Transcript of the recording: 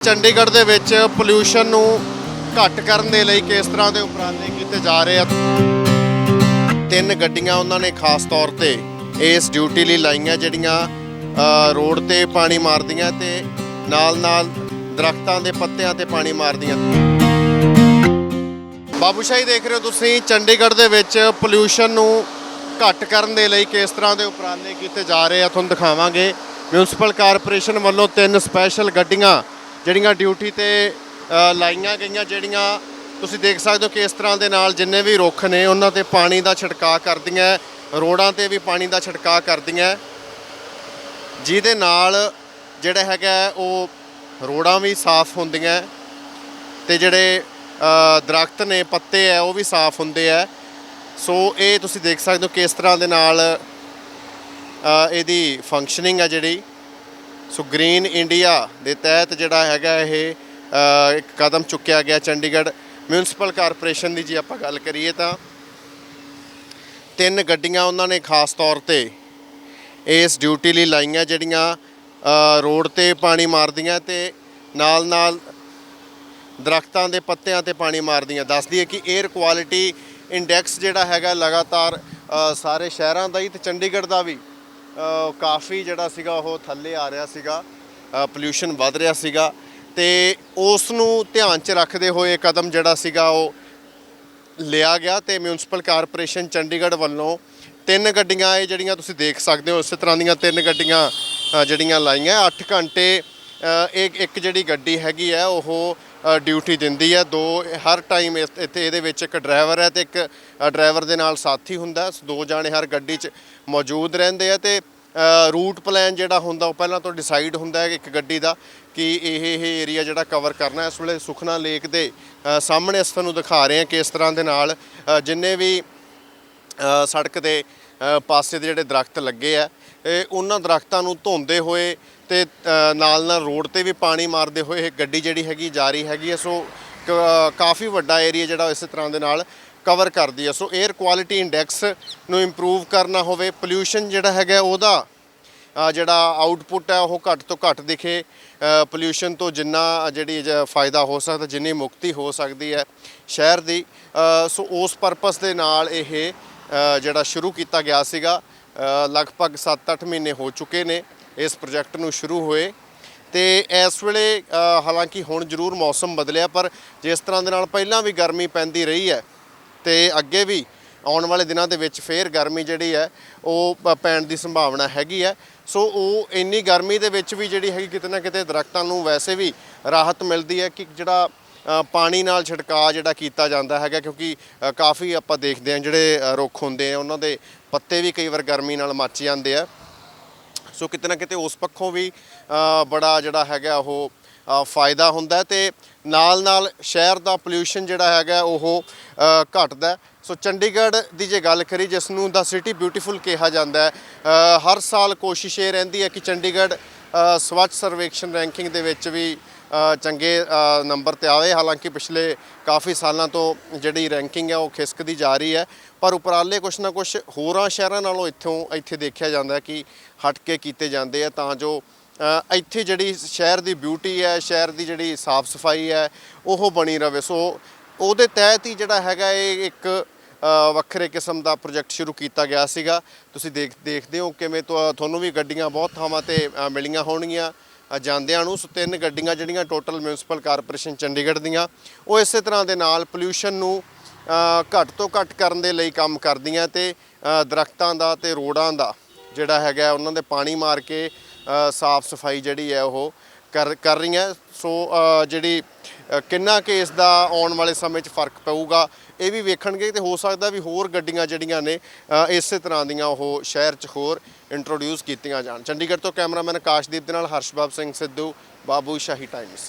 ਚੰਡੀਗੜ੍ਹ ਦੇ ਵਿੱਚ ਪੋਲਿਊਸ਼ਨ ਨੂੰ ਘੱਟ ਕਰਨ ਦੇ ਲਈ ਕਿਸ ਤਰ੍ਹਾਂ ਦੇ ਉਪਰਾਲੇ ਕੀਤੇ ਜਾ ਰਹੇ ਆ? ਤਿੰਨ ਗੱਡੀਆਂ ਉਹਨਾਂ ਨੇ ਖਾਸ ਤੌਰ ਤੇ ਇਸ ਡਿਊਟੀ ਲਈ ਲਾਈਆਂ, ਜਿਹੜੀਆਂ ਰੋਡ ਤੇ ਪਾਣੀ ਮਾਰਦੀਆਂ ਤੇ ਨਾਲ-ਨਾਲ ਦਰਖਤਾਂ ਦੇ ਪੱਤਿਆਂ ਤੇ ਪਾਣੀ ਮਾਰਦੀਆਂ। ਬਾਬੂਸ਼ਾਹੀ ਦੇਖ ਰਹੇ ਹੋ ਤੁਸੀਂ, ਚੰਡੀਗੜ੍ਹ ਦੇ ਵਿੱਚ ਪੋਲਿਊਸ਼ਨ ਨੂੰ ਘੱਟ ਕਰਨ ਦੇ ਲਈ ਕਿਸ ਤਰ੍ਹਾਂ ਦੇ ਉਪਰਾਲੇ ਕੀਤੇ ਜਾ ਰਹੇ ਆ? ਤੁਹਾਨੂੰ ਦਿਖਾਵਾਂਗੇ। ਮਿਊਨਿਸਪਲ ਕਾਰਪੋਰੇਸ਼ਨ ਵੱਲੋਂ ਤਿੰਨ ਸਪੈਸ਼ਲ ਗੱਡੀਆਂ ਜਿਹੜੀਆਂ ਡਿਊਟੀ ਤੇ ਲਾਈਆਂ ਗਈਆਂ ਜਿਹੜੀਆਂ ਤੁਸੀਂ ਦੇਖ ਸਕਦੇ ਹੋ ਕਿ ਇਸ ਤਰ੍ਹਾਂ ਦੇ ਨਾਲ ਜਿੰਨੇ ਵੀ ਰੁੱਖ ਨੇ ਉਹਨਾਂ ਤੇ ਪਾਣੀ ਦਾ ਛਿੜਕਾਅ ਕਰਦੀਆਂ ਰੋਡਾਂ ਤੇ ਵੀ ਪਾਣੀ ਦਾ ਛਿੜਕਾਅ ਕਰਦੀਆਂ। ਜਿਹਦੇ ਨਾਲ ਜਿਹੜਾ ਹੈਗਾ ਉਹ ਰੋਡਾਂ ਵੀ ਸਾਫ਼ ਹੁੰਦੀਆਂ ਤੇ ਜਿਹੜੇ ਅ, ਦਰਖਤ ਨੇ ਪੱਤੇ ਹੈ ਉਹ ਵੀ ਸਾਫ਼ ਹੁੰਦੇ ਆ ਸੋ ਇਹ ਤੁਸੀਂ ਦੇਖ ਸਕਦੇ ਹੋ ਕਿਸ ਤਰ੍ਹਾਂ ਦੇ ਨਾਲ ਇਹਦੀ ਫੰਕਸ਼ਨਿੰਗ ਹੈ ਜਿਹੜੀ। ਸੋ ਗ੍ਰੀਨ ਇੰਡੀਆ ਦੇ ਤਹਿਤ ਜਿਹੜਾ ਹੈਗਾ ਇਹ ਇੱਕ ਕਦਮ ਚੁੱਕਿਆ ਗਿਆ ਚੰਡੀਗੜ੍ਹ ਮਿਊਨਿਸਪਲ ਕਾਰਪੋਰੇਸ਼ਨ ਦੀ ਜੇ ਆਪਾਂ ਗੱਲ ਕਰੀਏ ਤਾਂ ਤਿੰਨ ਗੱਡੀਆਂ ਉਹਨਾਂ ਨੇ ਖਾਸ ਤੌਰ ਤੇ ਇਸ ਡਿਊਟੀ ਲਈ ਲਾਈਆਂ ਜਿਹੜੀਆਂ ਰੋਡ ਤੇ ਪਾਣੀ ਮਾਰਦੀਆਂ ਤੇ ਨਾਲ-ਨਾਲ ਦਰਖਤਾਂ ਦੇ ਪੱਤਿਆਂ ਤੇ ਪਾਣੀ ਮਾਰਦੀਆਂ। ਦੱਸਦੀ ਹੈ ਕਿ 에ਅਰ ਕੁਆਲਿਟੀ ਇੰਡੈਕਸ ਜਿਹੜਾ ਹੈਗਾ ਲਗਾਤਾਰ ਸਾਰੇ ਸ਼ਹਿਰਾਂ ਦਾ ਹੀ ਤੇ ਚੰਡੀਗੜ੍ਹ ਦਾ ਵੀ ਕਾਫੀ ਜਿਹੜਾ ਸੀਗਾ ਉਹ ਥੱਲੇ ਆ ਰਿਹਾ ਸੀਗਾ ਪੋਲਿਊਸ਼ਨ ਵੱਧ ਰਿਹਾ ਸੀਗਾ ਤੇ ਉਸ ਨੂੰ ਧਿਆਨ 'ਚ ਰੱਖਦੇ ਹੋਏ ਇਹ ਕਦਮ ਜਿਹੜਾ ਸੀਗਾ ਉਹ ਲਿਆ ਗਿਆ ਤੇ ਮਿਊਨਿਸਪਲ ਕਾਰਪੋਰੇਸ਼ਨ ਚੰਡੀਗੜ੍ਹ ਵੱਲੋਂ ਤਿੰਨ ਗੱਡੀਆਂ ਇਹ ਜਿਹੜੀਆਂ ਤੁਸੀਂ ਦੇਖ ਸਕਦੇ ਹੋ ਇਸੇ ਤਰ੍ਹਾਂ ਦੀਆਂ ਤਿੰਨ ਗੱਡੀਆਂ ਜਿਹੜੀਆਂ ਲਾਈਆਂ 8 ਘੰਟੇ ਅ, ਇੱਕ ਇੱਕ ਜਿਹੜੀ ਗੱਡੀ ਹੈਗੀ ਹੈ ਉਹ ਡਿਊਟੀ ਦਿੰਦੀ ਹੈ ਦੋ, ਹਰ ਟਾਈਮ ਇੱਥੇ ਇਹਦੇ ਵਿੱਚ ਇੱਕ ਡਰਾਈਵਰ ਹੈ ਤੇ ਇੱਕ ਡਰਾਈਵਰ ਦੇ ਨਾਲ ਸਾਥੀ ਹੁੰਦਾ। ਦੋ ਜਾਣੇ ਹਰ ਗੱਡੀ 'ਚ ਮੌਜੂਦ ਰਹਿੰਦੇ ਆ ਤੇ ਰੂਟ ਪਲਾਨ ਜਿਹੜਾ ਹੁੰਦਾ ਉਹ ਪਹਿਲਾਂ ਤੋਂ ਡਿਸਾਈਡ ਹੁੰਦਾ ਹੈ ਕਿ ਇੱਕ ਗੱਡੀ ਦਾ ਕਿ ਇਹ ਇਹ ਏਰੀਆ ਜਿਹੜਾ ਕਵਰ ਕਰਨਾ। ਇਸ ਵੇਲੇ ਸੁਖਨਾ ਲੇਕ ਦੇ ਸਾਹਮਣੇ ਅਸੀਂ ਤੁਹਾਨੂੰ ਦਿਖਾ ਰਹੇ ਹਾਂ ਕਿ ਇਸ ਤਰ੍ਹਾਂ ਦੇ ਨਾਲ ਜਿੰਨੇ ਵੀ ਸੜਕ ਦੇ ਪਾਸੇ ਦੇ ਜਿਹੜੇ ਦਰਖਤ ਲੱਗੇ ਆ, ਇਹ ਉਹਨਾਂ ਦਰਖਤਾਂ ਨੂੰ ਧੋਂਦੇ ਹੋਏ ਤੇ ਨਾਲ ਨਾਲ ਰੋਡ ਤੇ ਵੀ ਪਾਣੀ ਮਾਰਦੇ ਹੋਏ ਇਹ ਗੱਡੀ ਜਿਹੜੀ ਹੈਗੀ ਜਾ ਰਹੀ ਹੈਗੀ ਹੈ, ਸੋ, ਕ- ਕਾਫੀ ਵੱਡਾ ਏਰੀਆ ਜਿਹੜਾ ਇਸੇ ਤਰ੍ਹਾਂ ਦੇ ਨਾਲ ਕਵਰ ਕਰਦੀ ਹੈ। ਸੋ 에ਅਰ ਕੁਆਲਿਟੀ ਇੰਡੈਕਸ ਨੂੰ ਇੰਪਰੂਵ ਕਰਨਾ ਹੋਵੇ ਪੋਲਿਊਸ਼ਨ ਜਿਹੜਾ ਹੈਗਾ ਉਹਦਾ ਜਿਹੜਾ ਆਊਟਪੁੱਟ ਹੈ, ਉਹ ਘੱਟ ਤੋਂ ਘੱਟ ਦਿਖੇ। ਪੋਲਿਊਸ਼ਨ ਤੋਂ ਜਿੰਨਾ ਜਿਹੜੀ ਫਾਇਦਾ ਹੋ ਸਕਦਾ, ਜਿੰਨੀ ਮੁਕਤੀ ਹੋ ਸਕਦੀ ਹੈ ਸ਼ਹਿਰ ਦੀ। ਸੋ, ਉਸ ਪਰਪਸ ਦੇ ਨਾਲ ਇਹ ਜਿਹੜਾ ਸ਼ੁਰੂ ਕੀਤਾ ਗਿਆ ਸੀਗਾ। ਲਗਭਗ 7-8 ਮਹੀਨੇ ਹੋ ਚੁੱਕੇ ਨੇ। ਇਸ ਪ੍ਰੋਜੈਕਟ ਨੂੰ ਸ਼ੁਰੂ ਹੋਏ ਤੇ ਇਸ ਵੇਲੇ ਹਾਲਾਂਕਿ ਹੁਣ ਜ਼ਰੂਰ ਮੌਸਮ ਬਦਲਿਆ, ਪਰ ਜਿਸ ਤਰ੍ਹਾਂ ਦੇ ਨਾਲ ਪਹਿਲਾਂ ਵੀ ਗਰਮੀ ਪੈਂਦੀ ਰਹੀ ਹੈ ਤੇ ਅੱਗੇ ਵੀ ਆਉਣ ਵਾਲੇ ਦਿਨਾਂ ਦੇ ਵਿੱਚ ਫੇਰ ਗਰਮੀ ਜਿਹੜੀ ਹੈ, ਉਹ ਪੈਣ ਦੀ ਸੰਭਾਵਨਾ ਹੈਗੀ ਹੈ। ਸੋ ਉਹ ਇੰਨੀ ਗਰਮੀ ਦੇ ਵਿੱਚ ਵੀ ਜਿਹੜੀ ਹੈਗੀ ਕਿਤੇ ਨਾ ਕਿਤੇ ਦਰਖਤਾਂ ਨੂੰ ਵੈਸੇ ਵੀ ਰਾਹਤ ਮਿਲਦੀ ਹੈ ਕਿ ਜਿਹੜਾ ਪਾਣੀ ਨਾਲ ਛਿੜਕਾਅ ਜਿਹੜਾ ਕੀਤਾ ਜਾਂਦਾ ਹੈਗਾ, ਕਿਉਂਕਿ ਕਾਫੀ ਆਪਾਂ ਦੇਖਦੇ ਹਾਂ ਜਿਹੜੇ ਰੁੱਖ ਹੁੰਦੇ ਆ, ਉਹਨਾਂ ਦੇ ਪੱਤੇ ਵੀ ਕਈ ਵਾਰ ਗਰਮੀ ਨਾਲ ਮੱਚ ਜਾਂਦੇ ਆ। ਸੋ ਕਿਤੇ ਨਾ ਕਿਤੇ ਉਸ ਪੱਖੋਂ ਵੀ ਬੜਾ ਜਿਹੜਾ ਹੈਗਾ ਉਹ ਫਾਇਦਾ ਹੁੰਦਾ ਹੈ ਤੇ ਨਾਲ ਨਾਲ ਸ਼ਹਿਰ ਦਾ ਪੋਲਿਊਸ਼ਨ ਜਿਹੜਾ ਹੈਗਾ ਉਹ ਅ, ਘਟਦਾ ਸੋ ਚੰਡੀਗੜ੍ਹ ਦੀ ਜੇ ਗੱਲ ਕਰੀ ਜਿਸ ਨੂੰ ਦਾ ਸਿਟੀ ਬਿਊਟੀਫੁਲ ਕਿਹਾ ਜਾਂਦਾ ਹੈ ਹਰ ਸਾਲ ਕੋਸ਼ਿਸ਼ ਇਹ ਰਹਿੰਦੀ ਹੈ ਕਿ ਚੰਡੀਗੜ੍ਹ ਸਵੱਛ ਸਰਵੇਖਣ ਰੈਂਕਿੰਗ ਦੇ ਵਿੱਚ ਵੀ ਚੰਗੇ ਨੰਬਰ ਤੇ ਆਵੇ। ਹਾਲਾਂਕਿ ਪਿਛਲੇ ਕਾਫੀ ਸਾਲਾਂ ਤੋਂ ਜਿਹੜੀ ਰੈਂਕਿੰਗ ਹੈ, ਉਹ ਖਿਸਕਦੀ ਜਾ ਰਹੀ ਹੈ। ਪਰ ਉਪਰਾਲੇ ਕੁਛ ਨਾ ਕੁਛ ਹੋਰਾਂ ਸ਼ਹਿਰਾਂ ਨਾਲੋਂ ਇੱਥੋਂ, ਇੱਥੇ ਦੇਖਿਆ ਜਾਂਦਾ ਹੈ ਕਿ ਹਟ ਕੇ ਕੀਤੇ ਜਾਂਦੇ ਆ। ਤਾਂ ਜੋ ਇੱਥੇ ਜਿਹੜੀ ਸ਼ਹਿਰ ਦੀ ਬਿਊਟੀ ਹੈ, ਸ਼ਹਿਰ ਦੀ ਜਿਹੜੀ ਸਾਫ਼ ਸਫ਼ਾਈ ਹੈ, ਉਹ ਬਣੀ ਰਵੇ। ਸੋ ਉਹਦੇ ਤਹਿਤ ਹੀ ਜਿਹੜਾ ਹੈਗਾ, ਇਹ ਇੱਕ ਵੱਖਰੇ ਕਿਸਮ ਦਾ ਪ੍ਰੋਜੈਕਟ ਸ਼ੁਰੂ ਕੀਤਾ ਗਿਆ ਸੀਗਾ। ਤੁਸੀਂ ਦੇਖ, ਦੇਖਦੇ ਹੋ ਕਿਵੇਂ ਤੁਹਾ- ਤੁਹਾਨੂੰ ਵੀ ਗੱਡੀਆਂ ਬਹੁਤ ਥਾਵਾਂ ਤੇ ਮਿਲੀਆਂ ਹੋਣਗੀਆਂ। ਜਾਂਦਿਆਂ ਨੂੰ ਸੋ ਤਿੰਨ ਗੱਡੀਆਂ ਜਿਹੜੀਆਂ ਟੋਟਲ ਮਿਊਨਿਸਪਲ ਕਾਰਪੋਰੇਸ਼ਨ ਚੰਡੀਗੜ੍ਹ ਦੀਆਂ ਉਹ ਇਸੇ ਤਰ੍ਹਾਂ ਦੇ ਨਾਲ ਪੋਲਿਊਸ਼ਨ ਨੂੰ ਘੱਟ ਤੋਂ ਘੱਟ ਕਰਨ ਦੇ ਲਈ ਕੰਮ ਕਰਦੀਆਂ ਤੇ ਅ, ਦਰਖਤਾਂ ਦਾ ਤੇ ਰੋਡਾਂ ਦਾ ਜਿਹੜਾ ਹੈਗਾ ਉਹਨਾਂ ਦੇ ਪਾਣੀ ਮਾਰ ਕੇ ਸਾਫ਼ ਸਫ਼ਾਈ ਜਿਹੜੀ ਹੈ ਉਹ ਕਰ ਕਰ ਰਹੀਆਂ। ਸੋ ਜਿਹੜੀ ਕਿੰਨਾ ਕਿ ਇਸ ਦਾ ਆਉਣ ਵਾਲੇ ਸਮੇਂ 'ਚ ਫ਼ਰਕ ਪਊਗਾ, ਇਹ ਵੀ ਵੇਖਣਗੇ ਤੇ ਹੋ ਸਕਦਾ ਵੀ ਹੋਰ ਗੱਡੀਆਂ ਜਿਹੜੀਆਂ ਨੇ ਇਸੇ ਤਰ੍ਹਾਂ ਦੀਆਂ ਉਹ ਸ਼ਹਿਰ 'ਚ ਹੋਰ ਇੰਟਰੋਡਿਊਸ ਕੀਤੀਆਂ ਜਾਣ। ਚੰਡੀਗੜ੍ਹ ਤੋਂ ਕੈਮਰਾਮੈਨ ਆਕਾਸ਼ਦੀਪ ਦੇ ਨਾਲ ਹਰਸ਼ਬਾਬ ਸਿੰਘ ਸਿੱਧੂ, ਬਾਬੂ ਸ਼ਾਹੀ ਟਾਈਮਸ